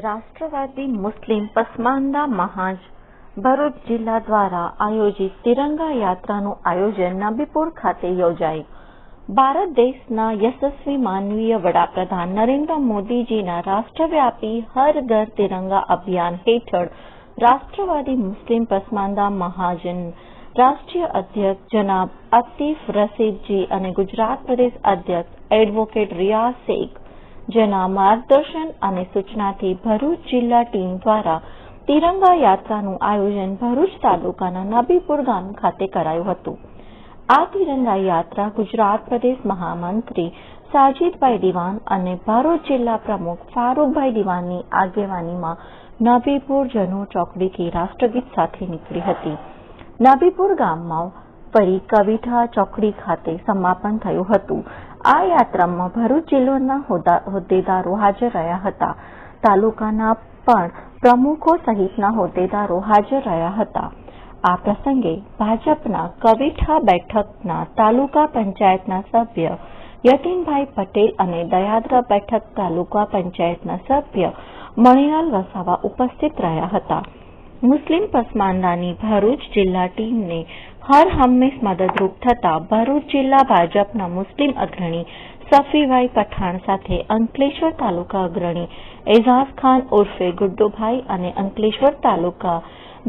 રાષ્ટ્રવાદી મુસ્લિમ પસમાંદા મહાજ ભરૂચ જિલ્લા દ્વારા આયોજિત તિરંગા યાત્રાનું આયોજન નબીપુર ખાતે યોજાઈ ભારત દેશના યશસ્વી માનવીય વડાપ્રધાન નરેન્દ્ર મોદીજીના રાષ્ટ્રવ્યાપી હર ઘર તિરંગા અભિયાન હેઠળ રાષ્ટ્રવાદી મુસ્લિમ પસમાંદા મહાજન રાષ્ટ્રીય અધ્યક્ષ જનાબ અતીફ રસીદજી અને ગુજરાત પ્રદેશ અધ્યક્ષ એડવોકેટ રિયાઝ શેખ જેના માર્ગદર્શન અને સૂચનાથી ભરૂચ જિલ્લા ટીમ દ્વારા તિરંગા યાત્રાનું આયોજન ભરૂચ તાલુકાના નાબીપુર ગામ ખાતે કરાયું હતું. આ તિરંગા યાત્રા ગુજરાત પ્રદેશ મહામંત્રી સાજીદભાઈ દિવાન અને ભરૂચ જિલ્લા પ્રમુખ ફારૂકભાઈ દિવાનની આગેવાનીમાં નાબીપુર જનો ચોકડીથી રાષ્ટ્રગીત સાથે નીકળી હતી. નબીપુર ગામમાં ફરી કવિઠા ચોકડી ખાતે સમાપન થયું હતું. આ યાત્રામાં ભરૂચ જિલ્લાના હોદ્દેદારો હાજર રહ્યા હતા. તાલુકાના પણ પ્રમુખો સહિતના હોદ્દેદારો હાજર રહ્યા હતા. આ પ્રસંગે ભાજપના કવિઠા બેઠકના તાલુકા પંચાયતના સભ્ય યતીનભાઈ પટેલ અને દયાદરા બેઠક તાલુકા પંચાયતના સભ્ય મણિલાલ વસાવા ઉપસ્થિત રહ્યા હતા. મુસ્લિમ પસમાંદાની ભરૂચ જિલ્લા ટીમને હર હંમેશ મદદરૂપ થતા ભરૂચ જિલ્લા ભાજપના મુસ્લિમ અગ્રણી સફીભાઈ પઠાણ સાથે અંકલેશ્વર તાલુકા અગ્રણી એઝાઝ ખાન ઉર્ફે ગુડ્ડુભાઈ અને અંકલેશ્વર તાલુકા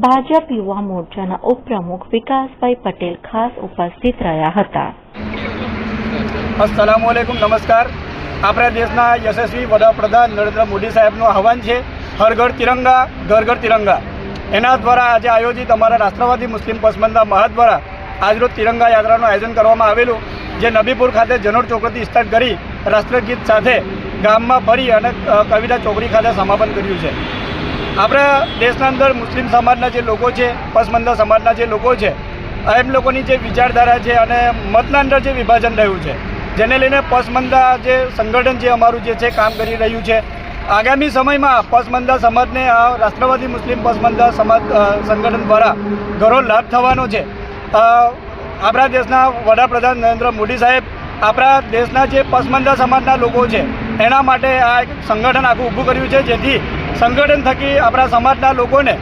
ભાજપ યુવા મોરચાના ઉપપ્રમુખ વિકાસભાઈ પટેલ ખાસ ઉપસ્થિત રહ્યા હતા. અસલામ નમસ્કાર. આપણા દેશના યશસ્વી વડાપ્રધાન નરેન્દ્ર મોદી સાહેબનું આહવાન છે હર ઘર તિરંગા ઘર ઘર તિરંગા. એના દ્વારા આજે આયોજિત અમારા રાષ્ટ્રવાદી મુસ્લિમ પસમંદા મહાત દ્વારા આજરોજ તિરંગા યાત્રાનું આયોજન કરવામાં આવેલું, જે નબીપુર ખાતે જનોર ચોકડીથી સ્ટાર્ટ કરી રાષ્ટ્રગીત સાથે ગામમાં ફરી અને કવિતા ચોકડી ખાતે સમાપન કર્યું છે. આપણા દેશના અંદર મુસ્લિમ સમાજના જે લોકો છે પસમંદા સમાજના જે લોકો છે એમ લોકોની જે વિચારધારા છે અને મતના અંદર જે વિભાજન રહ્યું છે, જેને લઈને પસમંદા જે સંગઠન જે અમારું જે છે, કામ કરી રહ્યું છે આગામી સમયમાં પસમંદા સમાજને આ રાષ્ટ્રવાદી મુસ્લિમ પસમંદા સમાજ સંગઠન દ્વારા ઘણો લાભ થવાનો છે. આપણા દેશના વડાપ્રધાન નરેન્દ્ર મોદી સાહેબ આપણા દેશના જે પસમંદા સમાજના લોકો છે, એના માટે આ એક સંગઠન આખું ઊભું કર્યું છે, જેથી સંગઠન થકી આપણા સમાજના લોકોને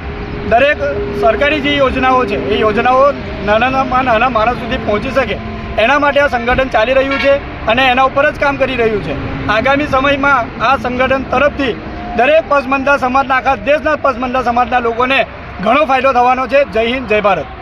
દરેક સરકારી જે યોજનાઓ છે, એ યોજનાઓ નાનામાં નાના માણસ સુધી પહોંચી શકે. એના માટે આ સંગઠન ચાલી રહ્યું છે અને એના ઉપર જ કામ કરી રહ્યું છે. આગામી સમયમાં આ સંગઠન તરફથી દરેક પસમંદા સમાજના, આખા દેશના પસમંદા સમાજના લોકોને ઘણો ફાયદો થવાનો છે. જય હિન્દ, જય ભારત.